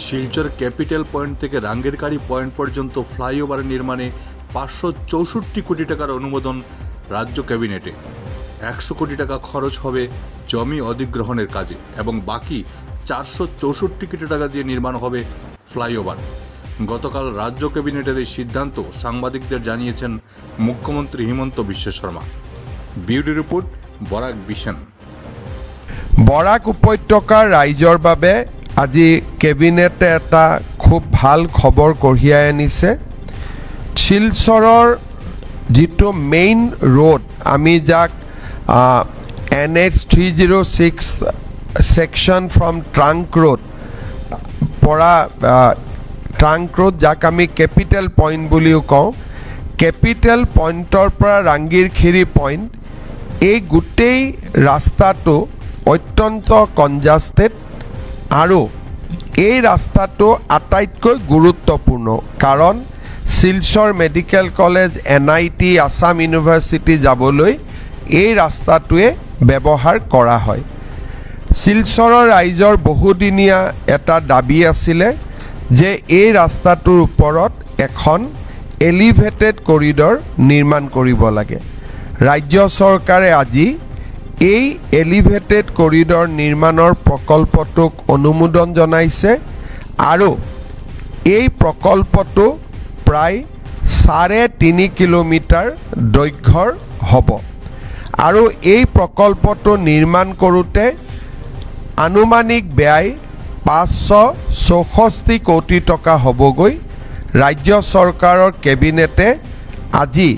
Silchar capital point থেকে রাঙ্গেরকারি point পর্যন্ত flyover নির্মাণে পাঁচশো চৌষট্টি কোটি টাকার অনুমোদন রাজ্য ক্যাবিনেটে। একশো কোটি টাকা খরচ হবে জমি অধিগ্রহণের কাজে এবং বাকি চারশো চৌষট্টি কোটি টাকা দিয়ে নির্মাণ হবে ফ্লাইওভার। গতকাল রাজ্য ক্যাবিনেটের এই সিদ্ধান্ত সাংবাদিকদের জানিয়েছেন মুখ্যমন্ত্রী হিমন্ত বিশ্ব শর্মা। বিউটি রিপোর্ট, বরাক বিশন বরাক উপত্যকাৰ ৰাইজৰ বাবে আজি কেবিনেটে এটা খুব ভালো খবৰ কঢ়িয়াই আনিছে। শিলচৰৰ যিটো মেইন ৰোড আমি যাক N H three zero' six section from trunk road পৰা ট্ৰাংক ৰোড যাক আমি কেপিটেল পইণ্ট বুলিও কওঁ। কেপিটেল পইণ্টৰ পৰা ৰাংগীৰখিৰি পইণ্ট এই গোটেই ৰাস্তাটো অত্যন্ত কনজাষ্টেড আৰু এই ৰাস্তাটো আটাইতকৈ গুৰুত্বপূৰ্ণ, কাৰণ Silchar medical college, N I T, Assam university যাবলৈ এই ৰাস্তাটোৱে ব্যৱহাৰ কৰা হয়। শিলচৰৰ ৰাইজৰ বহুদিনীয়া এটা দাবি আছিলে যে এই ৰাস্তাটোৰ ওপৰত এখন এলিভেটেড কৰিডৰ নিৰ্মাণ কৰিব লাগে। ৰাজ্য চৰকাৰে আজি এই এলিভেটেড কৰিডৰ নিৰ্মাণৰ প্ৰকল্পটোক অনুমোদন জনাইছে আৰু এই প্ৰকল্পটো প্ৰায় চাৰে তিনি কিলোমিটাৰ দৈৰ্ঘ্যৰ হ'ব। আৰু এই প্ৰকল্পটো নিৰ্মাণ কৰোঁতে আনুমানিক ব্যয় পাঁচশো চৌষষ্ঠি কোটি টকা হ'বগৈ। ৰাজ্য চৰকাৰৰ কেবিনেটে আজি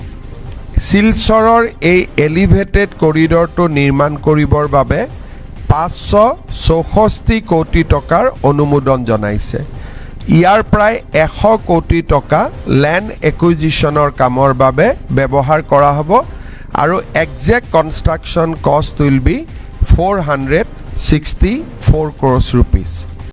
শিলচৰৰ এই এলিভেটেড কৰিডৰটো নিৰ্মাণ কৰিবৰ বাবে পাঁচশো চৌষষ্ঠি কোটি টকাৰ অনুমোদন জনাইছে। ইয়াৰ প্ৰায় এশ কোটি টকা লেণ্ড একুইজিশ্যনৰ কামৰ বাবে ব্যৱহাৰ কৰা হ'ব আৰু exact construction cost will be four hundred sixty four crores rupees